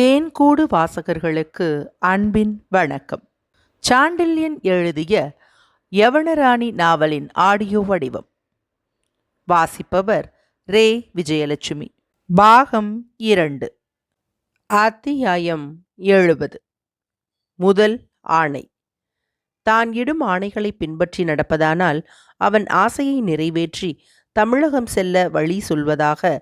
தேன்கூடு வாசகர்களுக்கு அன்பின் வணக்கம். சாண்டில்யன் எழுதிய யவனராணி நாவலின் ஆடியோ வடிவம். வாசிப்பவர் ரே. விஜயலட்சுமி. பாகம் இரண்டு. அத்தியாயம் எழுபது. முதல் ஆணை. தான் இடும் ஆணைகளை பின்பற்றி நடப்பதானால் அவன் ஆசையை நிறைவேற்றி தமிழகம் செல்ல வழி சொல்வதாக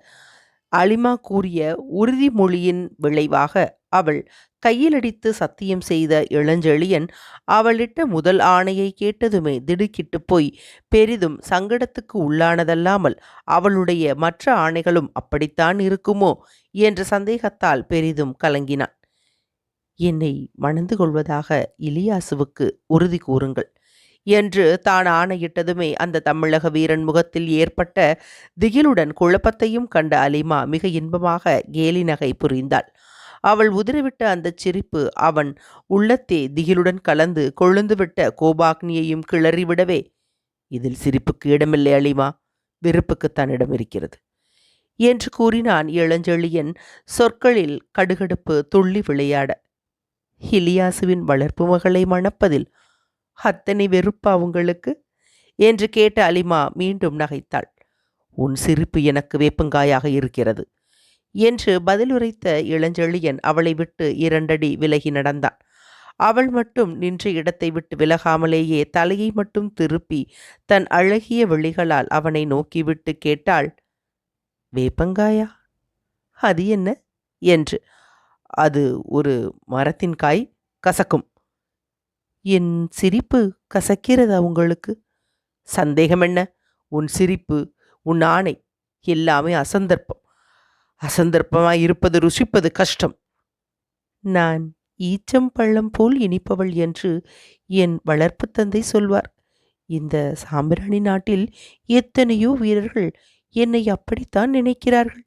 அலிமா கூறிய உறுதிமொழியின் விளைவாக அவள் கையிலடித்து சத்தியம் செய்த இளஞ்செழியன் அவளிட்ட முதல் ஆணையை கேட்டதுமே திடுக்கிட்டு போய் பெரிதும் சங்கடத்துக்கு உள்ளானதல்லாமல் அவளுடைய மற்ற ஆணைகளும் அப்படித்தான் இருக்குமோ என்ற சந்தேகத்தால் பெரிதும் கலங்கினான். என்னை மணந்து கொள்வதாக இலியாசுவுக்கு உறுதி கூறுங்கள். என்று தான் ஆணையிட்டதுமே அந்த தமிழக வீரன் முகத்தில் ஏற்பட்ட திகிலுடன் குழப்பத்தையும் கண்ட அலிமா மிக இன்பமாக கேலி நகை புரிந்தாள். அவள் உதிரவிட்ட அந்தச் சிரிப்பு அவன் உள்ளத்தே திகிலுடன் கலந்து கொழுந்துவிட்ட கோபாக்னியையும் கிளறிவிடவே இதில் சிரிப்புக்கு இடமில்லை அலிமா வெறுப்புக்குத்தான் இடம் இருக்கிறது என்று கூறினான் இளஞ்செழியன் சொற்களில் கடுகடுப்பு துள்ளி விளையாட. ஹிலியாசுவின் வளர்ப்பு மகளை மணப்பதில் அத்தனை வெறுப்பா உங்களுக்கு என்று கேட்ட அலிமா மீண்டும் நகைத்தாள். உன் சிரிப்பு எனக்கு வேப்பங்காயாக இருக்கிறது என்று பதிலுரைத்த இளஞ்செழியன் அவளை விட்டு இரண்டடி விலகி நடந்தான். அவள் மட்டும் நின்ற இடத்தை விட்டு விலகாமலேயே தலையை மட்டும் திருப்பி தன் அழகிய விழிகளால் அவனை நோக்கிவிட்டு கேட்டாள் வேப்பங்காயா? அது என்ன? என்று. அது ஒரு மரத்தின் காய் கசக்கும். என் சிரிப்பு கசக்கிறதா உங்களுக்கு சந்தேகம் என்ன? உன் சிரிப்பு உன் ஆணை எல்லாமே அசந்தர்ப்பம். அசந்தர்ப்பமாய் இருப்பது ருசிப்பது கஷ்டம். நான் ஈச்சம் பள்ளம் போல் இனிப்பவள் என்று என் வளர்ப்பு தந்தை சொல்வார். இந்த சாம்பிராணி நாட்டில் எத்தனையோ வீரர்கள் என்னை அப்படித்தான் நினைக்கிறார்கள்.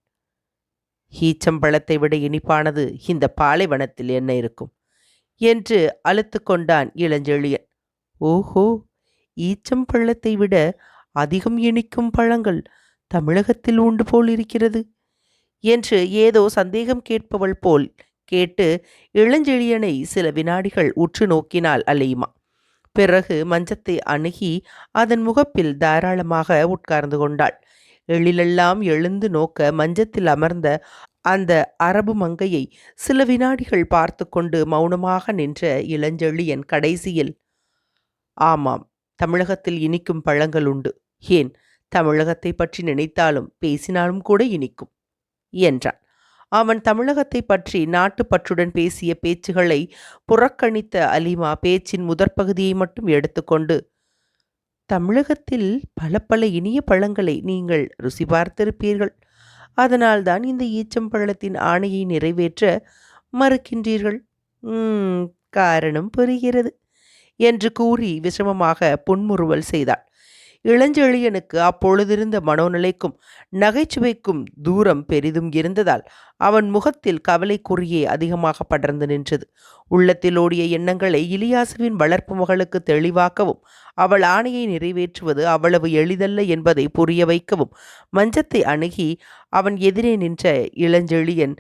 ஈச்சம்பழத்தை விட இனிப்பானது இந்த பாலைவனத்தில் என்ன இருக்கும்? என்று அழுத்து கொண்டான் இளஞ்செழியன். ஓஹோ ஈச்சம் பள்ளத்தை விட அதிகம் இனிக்கும் பழங்கள் தமிழகத்தில் உண்டு போல் இருக்கிறது என்று ஏதோ சந்தேகம் கேட்பவள் போல் கேட்டு இளஞ்செழியனை சில வினாடிகள் உற்று நோக்கினாள் அலையுமா பிறகு மஞ்சத்தை அணுகி அதன் முகப்பில் தாராளமாக உட்கார்ந்து கொண்டாள். எழிலெல்லாம் எழுந்து நோக்க மஞ்சத்தில் அமர்ந்த அந்த அரபு மங்கையை சில வினாடிகள் பார்த்து கொண்டு மௌனமாக நின்ற இளஞ்செழியன் கடைசியில் ஆமாம் தமிழகத்தில் இனிக்கும் பழங்கள் உண்டு. ஏன் தமிழகத்தை பற்றி நினைத்தாலும் பேசினாலும் கூட இனிக்கும் என்றான். அவன் தமிழகத்தை பற்றி நாட்டுப்பற்றுடன் பேசிய பேச்சுகளை புறக்கணித்த அலிமா பேச்சின் முதற்பகுதியை மட்டும் எடுத்துக்கொண்டு தமிழகத்தில் பல பல இனிய பழங்களை நீங்கள் ருசி பார்த்திருப்பீர்கள். அதனால்தான் இந்த ஈச்சம்பழத்தின் ஆணையை நிறைவேற்ற மறுக்கின்றீர்கள். காரணம் புரிகிறது என்று கூறி விஷமமாக புன்முறுவல் செய்தாள். இளஞ்செழியனுக்கு அப்பொழுதிருந்த மனோநிலைக்கும் நகைச்சுவைக்கும் தூரம் பெரிதும் இருந்ததால் அவன் முகத்தில் கவலைக்குறியே அதிகமாக படர்ந்து நின்றது. உள்ளத்தில் ஓடிய எண்ணங்களை இலியாசுவின் வளர்ப்பு மகளுக்கு தெளிவாக்கவும் அவள் ஆணையை நிறைவேற்றுவது அவ்வளவு எளிதல்ல என்பதை புரிய வைக்கவும் மஞ்சத்தை அணுகி அவன் எதிரே நின்ற இளஞ்செழியன்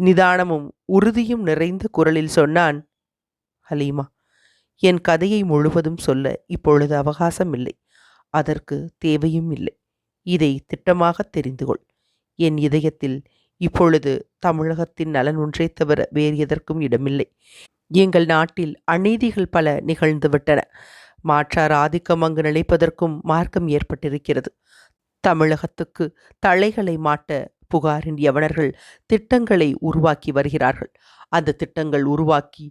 நிதானமும் உறுதியும் நிறைந்த குரலில் சொன்னான் ஹலீமா என் கதையை முழுவதும் சொல்ல இப்பொழுது அவகாசம் இல்லை. அதற்கு தேவையும் இல்லை. இதை திட்டமாக தெரிந்து கொள். என் இதயத்தில் இப்பொழுது தமிழகத்தின் நலன் ஒன்றை தவிர வேறு எதற்கும் இடமில்லை. எங்கள் நாட்டில் அநீதிகள் பல நிகழ்ந்துவிட்டன மாற்றார் ஆதிக்கம் அங்கு நிலைப்பதற்கும் மார்க்கம் ஏற்பட்டிருக்கிறது. தமிழகத்துக்கு தலைகளை மாட்ட புகாரின் யவனர்கள் திட்டங்களை உருவாக்கி வருகிறார்கள். அந்த திட்டங்கள் உருவாக்கி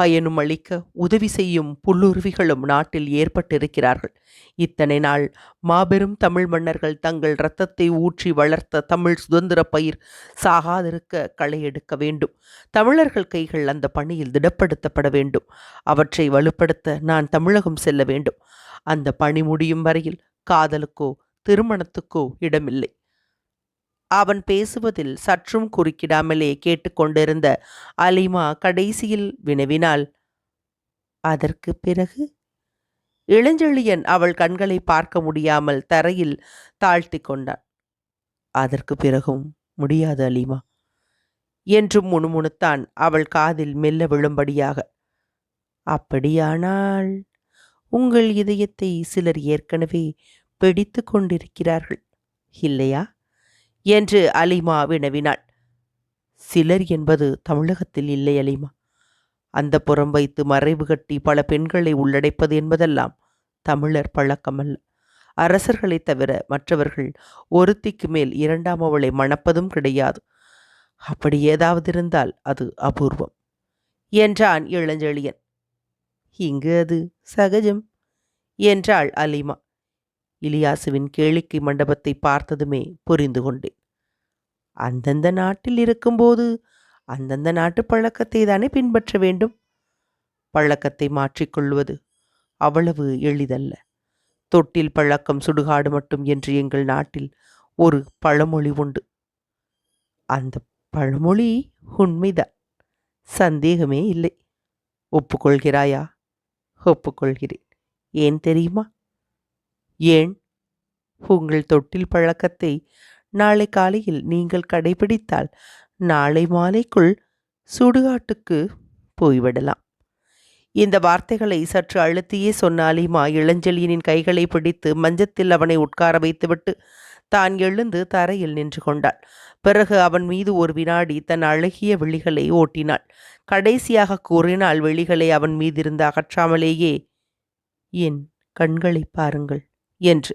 பயனும் அளிக்க உதவி செய்யும் புல்லுருவிகளும் நாட்டில் ஏற்பட்டிருக்கிறார்கள். இத்தனை நாள் மாபெரும் தமிழ் மன்னர்கள் தங்கள் இரத்தத்தை ஊற்றி வளர்த்த தமிழ் சுதந்திர பயிர் சாகாதிருக்க களை எடுக்க வேண்டும். தமிழர்கள் கைகள் அந்த பணியில் திடப்படுத்தப்பட வேண்டும். அவற்றை வலுப்படுத்த நான் தமிழகம் செல்ல வேண்டும். அந்த பணி முடியும் வரையில் காதலுக்கோ திருமணத்துக்கோ இடமில்லை. அவன் பேசுவதில் சற்றும் குறுக்கிடாமலே கேட்டுக்கொண்டிருந்த அலிமா கடைசியில் வினவினாள். அதற்கு பிறகு? இளஞ்செழியன் அவள் கண்களை பார்க்க முடியாமல் தரையில் தாழ்த்தி கொண்டான். அதற்கு பிறகும் முடியாது அலிமா என்றும் முணுமுணுத்தான் அவள் காதில் மெல்ல விழும்படியாக. அப்படியானால் உங்கள் இதயத்தை சிலர் ஏற்கனவே பிடித்து கொண்டிருக்கிறார்கள் இல்லையா? என்று அலிமா வினவினாள். சிலர் என்பது தமிழகத்தில் இல்லை அலிமா. அந்த புறம் வைத்து மறைவு கட்டி பல பெண்களை உள்ளடைப்பது என்பதெல்லாம் தமிழர் பழக்கமல்ல. அரசர்களைத் தவிர மற்றவர்கள் ஒருத்திக்கு மேல் இரண்டாம் அவளை மணப்பதும் கிடையாது. அப்படி ஏதாவது இருந்தால் அது அபூர்வம் என்றான் இளஞ்செழியன். இங்கு அது சகஜம் என்றாள் அலிமா. இலியாசுவின் கேளிக்கை மண்டபத்தை பார்த்ததுமே புரிந்து கொண்டேன். அந்தந்த நாட்டில் இருக்கும்போது அந்தந்த நாட்டு பழக்கத்தை தானே பின்பற்ற வேண்டும்? பழக்கத்தை மாற்றிக்கொள்வது அவ்வளவு எளிதல்ல. தொட்டில் பழக்கம் சுடுகாடு மட்டும் என்று எங்கள் நாட்டில் ஒரு பழமொழி உண்டு. அந்த பழமொழி உண்மைதான். சந்தேகமே இல்லை. ஒப்புக்கொள்கிறாயா? ஒப்புக்கொள்கிறேன். ஏன் தெரியுமா? ஏன்? உங்கள் தொட்டில் பழக்கத்தை நாளை காலையில் நீங்கள் கடைபிடித்தால் நாளை மாலைக்குள் சுடுகாட்டுக்கு போய்விடலாம். இந்த வார்த்தைகளை சற்று அழுத்தியே சொன்ன மா இளஞ்செழியனின் கைகளை பிடித்து மஞ்சத்தில் அவனை உட்கார வைத்துவிட்டு தான் எழுந்து தரையில் நின்று கொண்டாள். பிறகு அவன் மீது ஒரு வினாடி தன் அழகிய விழிகளை ஓட்டினாள். கடைசியாக கூறினால் விழிகளை அவன் மீதிருந்து அகற்றாமலேயே என் கண்களை பாருங்கள் என்று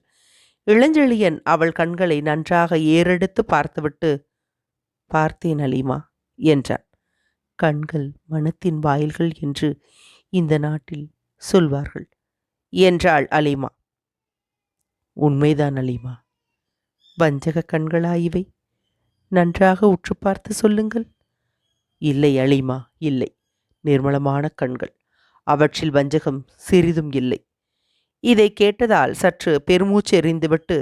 இளஞ்செழியன் அவள் கண்களை நன்றாக ஏறெடுத்து பார்த்துவிட்டு பார்த்தேன் அலிமா என்றான். கண்கள் மனத்தின் வாயில்கள் என்று இந்த நாட்டில் சொல்வார்கள் என்றாள் அலிமா. உண்மைதான் அலிமா. வஞ்சக கண்களா இவை? நன்றாக உற்று பார்த்து சொல்லுங்கள். இல்லை அலிமா இல்லை. நிர்மலமான கண்கள். அவற்றில் வஞ்சகம் சிறிதும் இல்லை. இதை கேட்டதால் சற்று பெருமூச்சு எறிந்துவிட்டு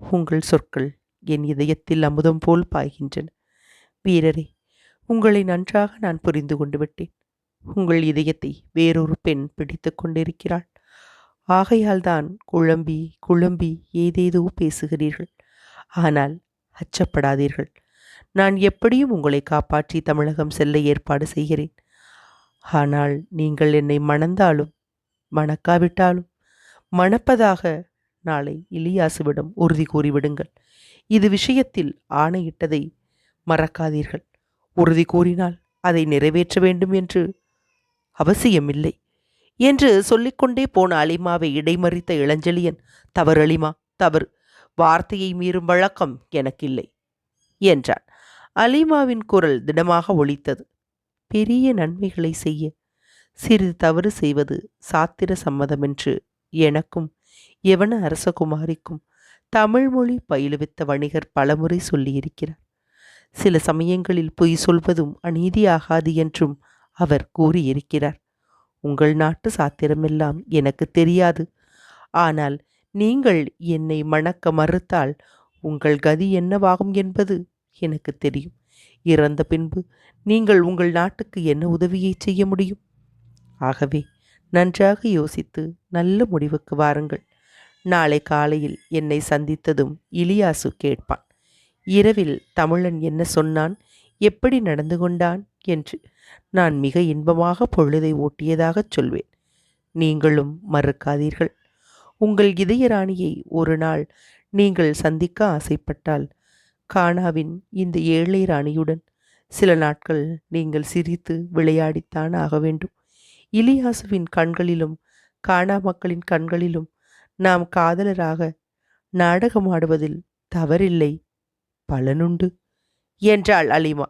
உங்கள் சொற்கள் என் இதயத்தில் அமுதம் போல் பாய்கின்றன. வீரரே உங்களை நன்றாக நான் புரிந்து கொண்டு விட்டேன். உங்கள் இதயத்தை வேறொரு பெண் பிடித்து கொண்டிருக்கிறாள். ஆகையால் தான் குழம்பி குழம்பி ஏதேதோ பேசுகிறீர்கள். ஆனால் அச்சப்படாதீர்கள். நான் எப்படியும் உங்களை காப்பாற்றி தமிழகம் செல்ல ஏற்பாடு செய்கிறேன். ஆனால் நீங்கள் என்னை மணந்தாலும் மணக்காவிட்டாலும் மணப்பதாக நாளை இலியாசுவிடம் உறுதி கூறிவிடுங்கள். இது விஷயத்தில் ஆணையிட்டதை மறக்காதீர்கள். உறுதி கூறினால் அதை நிறைவேற்ற வேண்டும் என்று அவசியமில்லை என்று சொல்லிக்கொண்டே போன அலிமாவை இடைமறித்த இளஞ்செழியன் தவறு அலிமா தவறு. வார்த்தையை மீறும் வழக்கம் எனக்கில்லை என்றான். அலிமாவின் குரல் திடமாக ஒலித்தது. பெரிய நன்மைகளை செய்ய சிறிது தவறு செய்வது சாத்திர சம்மதமென்று எனக்கும் எவன அரசகுமாரிக்கும் தமிழ்மொழி பயிலுவித்த வணிகர் பலமுறை சொல்லியிருக்கிறார். சில சமயங்களில் பொய் சொல்வதும் அநீதியாகாது என்றும் அவர் கூறியிருக்கிறார். உங்கள் நாட்டு சாத்திரமெல்லாம் எனக்கு தெரியாது. ஆனால் நீங்கள் என்னை மணக்க மறுத்தால் உங்கள் கதி என்னவாகும் என்பது எனக்கு தெரியும். இறந்த பின்பு நீங்கள் உங்கள் நாட்டுக்கு என்ன உதவியை செய்ய முடியும்? ஆகவே நன்றாக யோசித்து நல்ல முடிவுக்கு வாருங்கள். நாளை காலையில் என்னை சந்தித்ததும் இலியாசு கேட்பான். இரவில் தமிழன் என்ன சொன்னான்? எப்படி நடந்து கொண்டான்? என்று நான் மிக இன்பமாக பொழுதை ஓட்டியதாகச் சொல்வேன். நீங்களும் மறுக்காதீர்கள். உங்கள் இதயராணியை ஒரு நாள் நீங்கள் சந்திக்க ஆசைப்பட்டால் கானாவின் இந்த ஏழை ராணியுடன் சில நாட்கள் நீங்கள் சிரித்து விளையாடித்தான் ஆக வேண்டும். இலியாசுவின் கண்களிலும் கானா மக்களின் கண்களிலும் நாம் காதலராக நாடகமாடுவதில் தவறில்லை. பலனுண்டு என்றாள் அலிமா.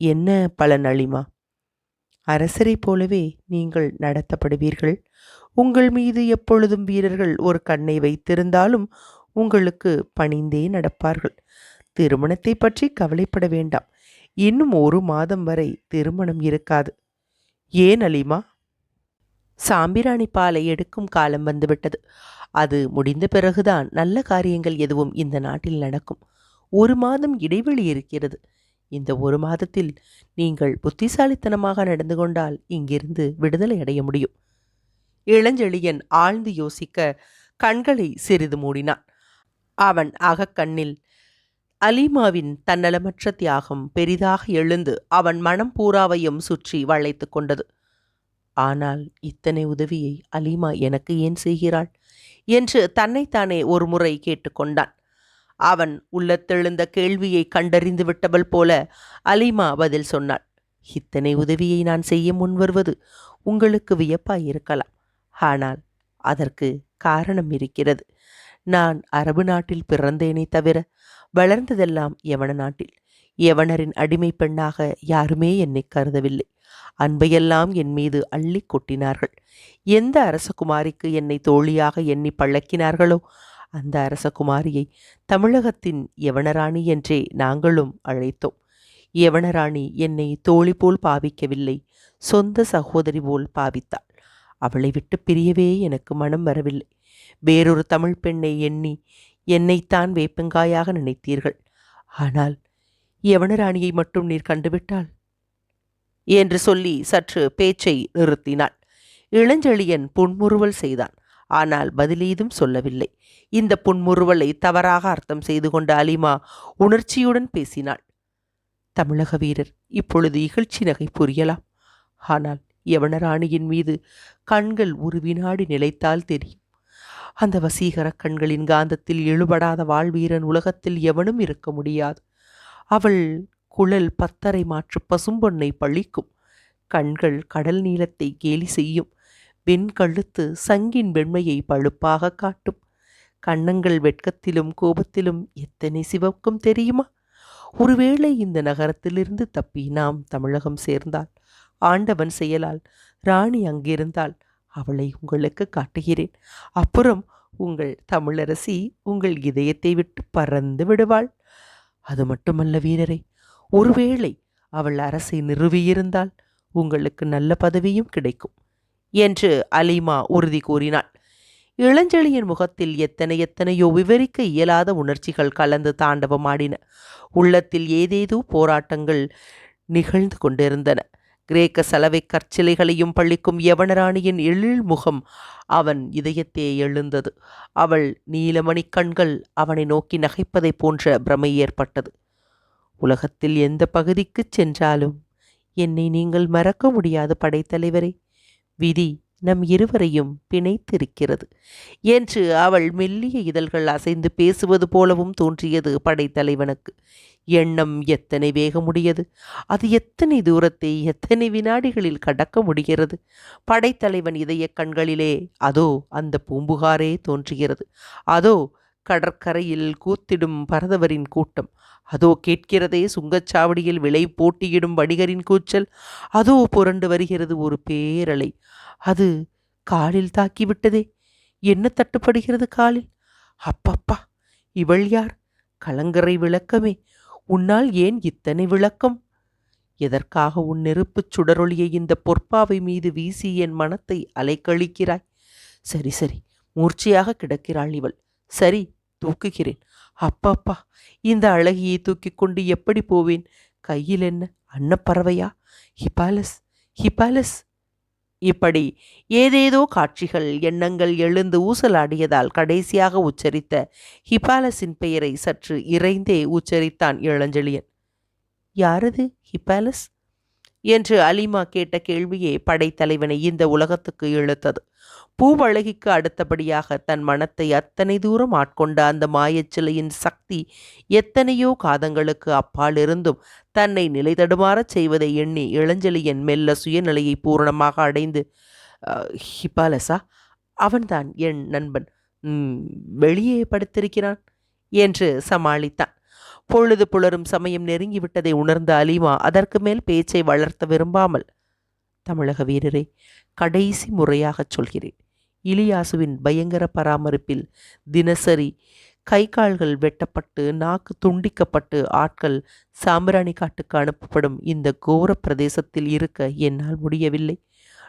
என்ன பலன் அலிமா? அரசரைப் போலவே நீங்கள் நடத்தப்படுவீர்கள். உங்கள் மீது எப்பொழுதும் வீரர்கள் ஒரு கண்ணை வைத்திருந்தாலும் உங்களுக்கு பணிந்தே நடப்பார்கள். திருமணத்தை பற்றி கவலைப்பட வேண்டாம். இன்னும் ஒரு மாதம் வரை திருமணம் இருக்காது. ஏன் அலிமா? சாம்பிராணி பாலை எடுக்கும் காலம் வந்துவிட்டது. அது முடிந்த பிறகுதான் நல்ல காரியங்கள் எதுவும் இந்த நாட்டில் நடக்கும். ஒரு மாதம் இடைவெளி இருக்கிறது. இந்த ஒரு மாதத்தில் நீங்கள் புத்திசாலித்தனமாக நடந்து கொண்டால் இங்கிருந்து விடுதலை அடைய முடியும். இளஞ்செழியன் ஆழ்ந்து யோசிக்க கண்களை சிறிது மூடினான். அவன் அகக்கண்ணில் அலீமாவின் தன்னலமற்ற தியாகம் பெரிதாக எழுந்து அவன் மனம் பூராவையும் சுற்றி வளைத்து கொண்டது. ஆனால் இத்தனை உதவியை அலீமா எனக்கு ஏன் செய்கிறாள்? என்று தன்னைத்தானே ஒரு முறை கேட்டுக்கொண்டான். அவன் உள்ளத்தெழுந்த கேள்வியை கண்டறிந்து விட்டவள் போல அலீமா பதில் சொன்னாள். இத்தனை உதவியை நான் செய்ய முன்வருவது உங்களுக்கு வியப்பாயிருக்கலாம் ஆனால் அதற்கு காரணம் இருக்கிறது. நான் அரபு நாட்டில் பிறந்தேனே தவிர வளர்ந்ததெல்லாம் யவன நாட்டில். யவனரின் அடிமை பெண்ணாக யாருமே என்னை கருதவில்லை. அன்பையெல்லாம் என் மீது அள்ளி கொட்டினார்கள். எந்த அரசகுமாரிக்கு என்னை தோழியாக எண்ணி பழக்கினார்களோ அந்த அரசகுமாரியை தமிழகத்தின் யவனராணி என்றே நாங்களும் அழைத்தோம். யவனராணி என்னை தோழி போல் பாவிக்கவில்லை சொந்த சகோதரி போல் பாவித்தாள். அவளை விட்டு பிரியவே எனக்கு மனம் வரவில்லை. வேறொரு தமிழ் பெண்ணை எண்ணி என்னைத்தான் வேப்பங்காயாக நினைத்தீர்கள். ஆனால் யவனராணியை மட்டும் நீர் கண்டுவிட்டால்? என்று சொல்லி சற்று பேச்சை நிறுத்தினாள். இளஞ்செழியன் புன்முறுவல் செய்தான். ஆனால் பதிலீதும் சொல்லவில்லை. இந்த புன்முறுவலை தவறாக அர்த்தம் செய்து கொண்ட அலிமா உணர்ச்சியுடன் பேசினாள். தமிழக வீரர் இப்பொழுது இகழ்ச்சி நகை புரியலாம். ஆனால் யவனராணியின் மீது கண்கள் ஒரு வினாடி நிலைத்தால் தெரியும். அந்த வசீகர கண்களின் காந்தத்தில் இழுபடாத வாழ்வீரன் உலகத்தில் எவனும் இருக்க முடியாது. அவள் குழல் பத்தரை மாற்று பசும்பொன்னை பழிக்கும். கண்கள் கடல் நீளத்தை கேலி செய்யும். வெண்கழுத்து சங்கின் வெண்மையை பழுப்பாக காட்டும். கண்ணங்கள் வெட்கத்திலும் கோபத்திலும் எத்தனை சிவக்கும் தெரியுமா? ஒருவேளை இந்த நகரத்திலிருந்து தப்பி நாம் தமிழகம் சேர்ந்தால் ஆண்டவன் செயலால் ராணி அங்கிருந்தால் அவளை உங்களுக்கு காட்டுகிறேன். அப்புறம் உங்கள் தமிழரசி உங்கள் இதயத்தை விட்டு பறந்து விடுவாள். அது மட்டுமல்ல வீரரை ஒருவேளை அவள் அரசை நிறுவியிருந்தால் உங்களுக்கு நல்ல பதவியும் கிடைக்கும் என்று அலிமா உறுதி கூறினாள். இளஞ்செழியின் முகத்தில் எத்தனை எத்தனையோ விவரிக்க இயலாத உணர்ச்சிகள் கலந்து தாண்டவமாடின. உள்ளத்தில் ஏதேதோ போராட்டங்கள் நிகழ்ந்து கொண்டிருந்தன. கிரேக்க சலவை கற்சிலைகளையும் பள்ளிக்கும் யவனராணியின் எழில் முகம் அவன் இதயத்தே எழுந்தது. அவள் நீலமணி கண்கள் அவனை நோக்கி நகைப்பதைப் போன்ற பிரமை ஏற்பட்டது. உலகத்தில் எந்த பகுதிக்குச் சென்றாலும் என்னை நீங்கள் மறக்க முடியாது படைத்தலைவரே. விதி நம் இருவரையும் பிணைத்திருக்கிறது. என்று அவள் மெல்லிய இதழ்கள் அசைந்து பேசுவது போலவும் தோன்றியது படைத்தலைவனுக்கு. எண்ணம் எத்தனை வேகமுடையது? அது எத்தனை தூரத்தை எத்தனை வினாடிகளில் கடக்க முடிகிறது? படைத்தலைவன் இதய கண்களிலே அதோ அந்த பூம்புகாரே தோன்றுகிறது. அதோ கடற்கரையில் கூத்திடும் பரதவரின் கூட்டம். அதோ கேட்கிறதே சுங்கச்சாவடியில் விலை போட்டியிடும் வணிகரின் கூச்சல். அதோ புரண்டு வருகிறது ஒரு பேரலை. அது காலில் தாக்கிவிட்டதே. என்ன தட்டுப்படுகிறது காலில்? அப்பப்பா இவள் யார்? கலங்கரை விளக்கமே. உன்னால் ஏன் இத்தனை விளக்கம்? எதற்காக உன் நெருப்புச் சுடரொளியை இந்த பொற்பாவை மீது வீசி என் மனத்தை அலைக்கழிக்கிறாய்? சரி சரி மூர்ச்சையாக கிடக்கிறாள் இவள். சரி தூக்குகிறேன். அப்பப்பா இந்த அழகியை தூக்கிக் கொண்டு எப்படி போவேன்? கையில் என்ன? அன்னப்பறவையா? ஹிபாலஸ் ஹிபாலஸ். இப்படி ஏதேதோ காட்சிகள் எண்ணங்கள் எழுந்து ஊசலாடியதால் கடைசியாக உச்சரித்த ஹிபாலஸின் பெயரை சற்று இறைந்தே உச்சரித்தான் இளஞ்செழியன் யாரது? ஹிபாலஸ்? என்று அலிமா கேட்ட கேள்வியே படைத்தலைவனை இந்த உலகத்துக்கு இழுத்தது. பூவழகிக்கு அடுத்தபடியாக தன் மனத்தை அத்தனை தூரம் ஆட்கொண்ட அந்த மாயச்சிலையின் சக்தி எத்தனையோ காதங்களுக்கு அப்பால் இருந்தும் தன்னை நிலை தடுமாறச் செய்வதை எண்ணி இளஞ்செழியன் மெல்ல சுயநிலையை பூரணமாக அடைந்து ஹிபாலசா அவன்தான் என் நண்பன். வெளியே படுத்திருக்கிறான் என்று சமாளித்தான். பொழுது புலரும் சமயம் நெருங்கிவிட்டதை உணர்ந்த அலிமா அதற்கு மேல் பேச்சை வளர்த்த விரும்பாமல் தமிழக வீரரே கடைசி முறையாகச் சொல்கிறேன். இலியாசுவின் பயங்கர பராமரிப்பில் தினசரி கை கால்கள் வெட்டப்பட்டு நாக்கு துண்டிக்கப்பட்டு ஆட்கள் சாம்பிராணி காட்டுக்கு அனுப்பப்படும் இந்த கோர பிரதேசத்தில் இருக்க என்னால் முடியவில்லை.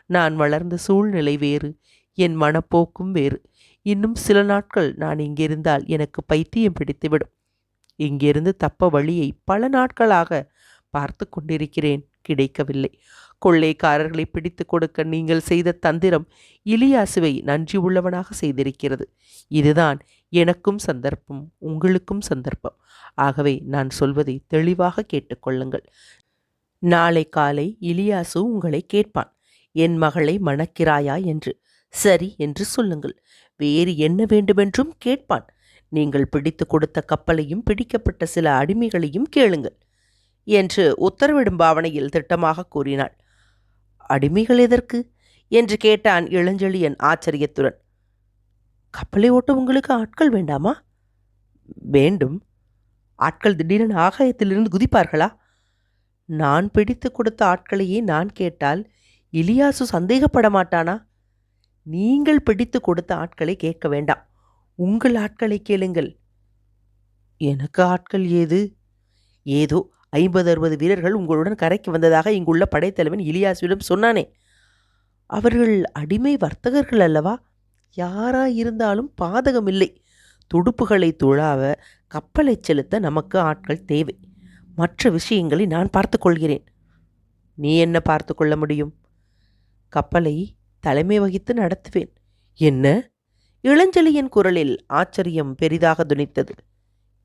நான் வளர்ந்த சூழ்நிலை வேறு என் மனப்போக்கும் வேறு. இன்னும் சில நாட்கள் நான் இங்கிருந்தால் எனக்கு பைத்தியம் பிடித்துவிடும். இங்கிருந்து தப்ப வழியை பல நாட்களாக பார்த்து கொண்டிருக்கிறேன் கிடைக்கவில்லை. கொள்ளைக்காரர்களை பிடித்து கொடுக்க நீங்கள் செய்த தந்திரம் இலியாசுவை நன்றி உள்ளவனாக செய்திருக்கிறது. இதுதான் எனக்கும் சந்தர்ப்பம் உங்களுக்கும் சந்தர்ப்பம். ஆகவே நான் சொல்வதை தெளிவாக கேட்டுக்கொள்ளுங்கள். நாளை காலை இலியாசு உங்களை கேட்பான். என் மகளை மணக்கிறாயா என்று. சரி என்று சொல்லுங்கள். வேறு என்ன வேண்டுமென்றும் கேட்பான். நீங்கள் பிடித்து கொடுத்த கப்பலையும் பிடிக்கப்பட்ட சில அடிமைகளையும் கேளுங்கள். என்று உத்தரவிடும் பாவனையில் திட்டமாக கூறினாள். அடிமைகள் எதற்கு? என்று கேட்டான் இளஞ்செழியன் ஆச்சரியத்துடன். கப்பலை ஓட்ட உங்களுக்கு ஆட்கள் வேண்டாமா? வேண்டும். ஆட்கள் திடீரென ஆகாயத்திலிருந்து குதிப்பார்களா? நான் பிடித்து கொடுத்த ஆட்களையே நான் கேட்டால் இலியாசு சந்தேகப்பட மாட்டானா? நீங்கள் பிடித்து கொடுத்த ஆட்களை கேட்க வேண்டாம். உங்கள் ஆட்களை கேளுங்கள். எனக்கு ஆட்கள் ஏது? ஏதோ ஐம்பது அறுபது வீரர்கள் உங்களுடன் கரைக்கு வந்ததாக இங்குள்ள படைத்தலைவன் இலியாசுவிடம் சொன்னானே. அவர்கள் அடிமை வர்த்தகர்கள் அல்லவா? யாராயிருந்தாலும் பாதகமில்லை. துடுப்புகளை துழாவ கப்பலை செலுத்த நமக்கு ஆட்கள் தேவை. மற்ற விஷயங்களை நான் பார்த்து கொள்கிறேன் நீ என்ன பார்த்து கொள்ள முடியும்? கப்பலை தலைமை வகித்து நடத்துவேன். என்ன? இளஞ்சலியின் குரலில் ஆச்சரியம் பெரிதாக துணித்தது.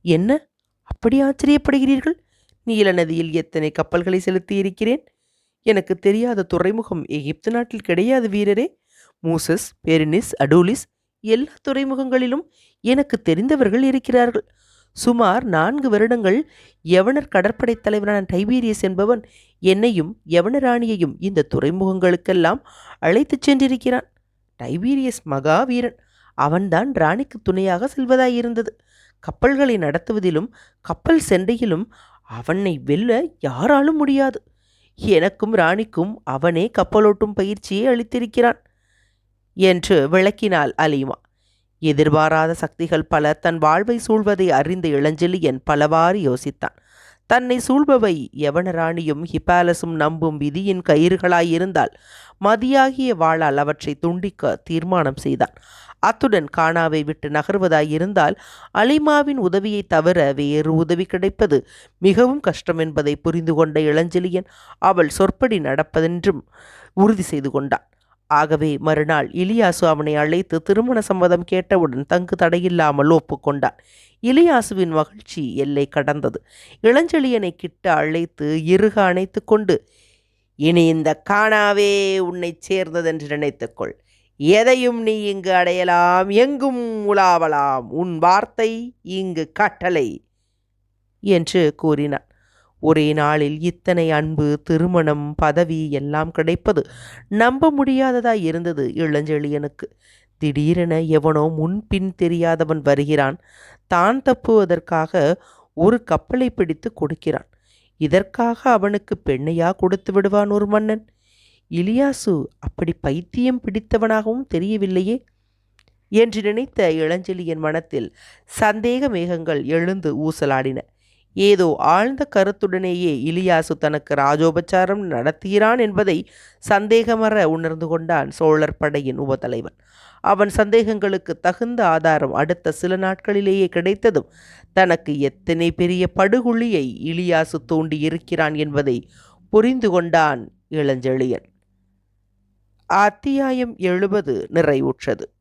என்ன? அப்படி ஆச்சரியப்படுகிறீர்கள்? நீல நதியில் எத்தனை கப்பல்களை செலுத்தி இருக்கிறேன் எனக்கு தெரியாத துறைமுகம் எகிப்து நாட்டில் கிடையாது வீரரே. மூசஸ் பெரினிஸ் அடூலிஸ் எல்லா துறைமுகங்களிலும் எனக்கு தெரிந்தவர்கள் இருக்கிறார்கள். சுமார் நான்கு வருடங்கள் யவனர் கடற்படை தலைவரான டைபீரியஸ் என்பவன் என்னையும் யவனராணியையும் இந்த துறைமுகங்களுக்கெல்லாம் அழைத்துச் சென்றிருக்கிறான். டைபீரியஸ் மகாவீரன் அவன்தான் ராணிக்கு துணையாக செல்வதாயிருந்தது. கப்பல்களை நடத்துவதிலும் கப்பல் சென்றையிலும் அவனை வெல்ல யாராலும் முடியாது. எனக்கும் ராணிக்கும் அவனே கப்பலோட்டும் பயிற்சியை அளித்திருக்கிறான் என்று விளக்கினாள் அலீமா. எதிர்பாராத சக்திகள் பல தன் வாழ்வை சூழ்வதை அறிந்த இளஞ்செழியன் பலவாறு யோசித்தான். தன்னை சூழ்பவை யவனராணியும் ஹிபாலஸும் நம்பும் விதியின் கயிறுகளாயிருந்தால் மதியாகிய வாளால் அவற்றை துண்டிக்க தீர்மானம் செய்தான். அத்துடன் கானாவை விட்டு நகர்வதாயிருந்தால் அலிமாவின் உதவியை தவிர வேறு உதவி கிடைப்பது மிகவும் கஷ்டம் என்பதை புரிந்து கொண்ட இளஞ்செழியன் அவள் சொற்படி நடப்பதென்றும் உறுதி செய்து கொண்டான். ஆகவே மறுநாள் இலியாசு அவனை அழைத்து திருமண சம்மதம் கேட்டவுடன் தங்கு தடையில்லாமல் ஒப்புக்கொண்டான் இலியாசுவின் மகிழ்ச்சி எல்லை கடந்தது. இளஞ்செழியனை கிட்ட அழைத்து இறுக அணைத்து கொண்டு இனி இந்த காணாவே உன்னைச் சேர்ந்ததென்று நினைத்துக்கொள் எதையும் நீ இங்கு அடையலாம் எங்கும் உலாவலாம். உன் வார்த்தை இங்கு கட்டளை என்று கூறினான் ஒரே நாளில் இத்தனை அன்பு திருமணம் பதவி எல்லாம் கிடைப்பது நம்ப முடியாததாய் இருந்தது இளஞ்செழியனுக்கு. திடீரென எவனோ முன்பின் தெரியாதவன் வருகிறான். தான் தப்புவதற்காக ஒரு கப்பலை பிடித்து கொடுக்கிறான். இதற்காக அவனுக்கு பெண்ணையா கொடுத்து விடுவான் ஒரு மன்னன். இலியாசு அப்படி பைத்தியம் பிடித்தவனாகவும் தெரியவில்லையே? என்று நினைத்த இளஞ்செழியன் மனத்தில் சந்தேக மேகங்கள் எழுந்து ஊசலாடின. ஏதோ ஆழ்ந்த கருத்துடனேயே இலியாசு தனக்கு ராஜோபச்சாரம் நடத்துகிறான் என்பதை சந்தேகமற உணர்ந்து கொண்டான் சோழர் படையின் உபதலைவன். அவன் சந்தேகங்களுக்கு தகுந்த ஆதாரம் அடுத்த சில நாட்களிலேயே கிடைத்ததும் தனக்கு எத்தனை பெரிய படுகுழியை இலியாசு தூண்டி இருக்கிறான் என்பதை புரிந்து கொண்டான் இளஞ்செழியன். அத்தியாயம் எழுபது நிறைவுற்றது.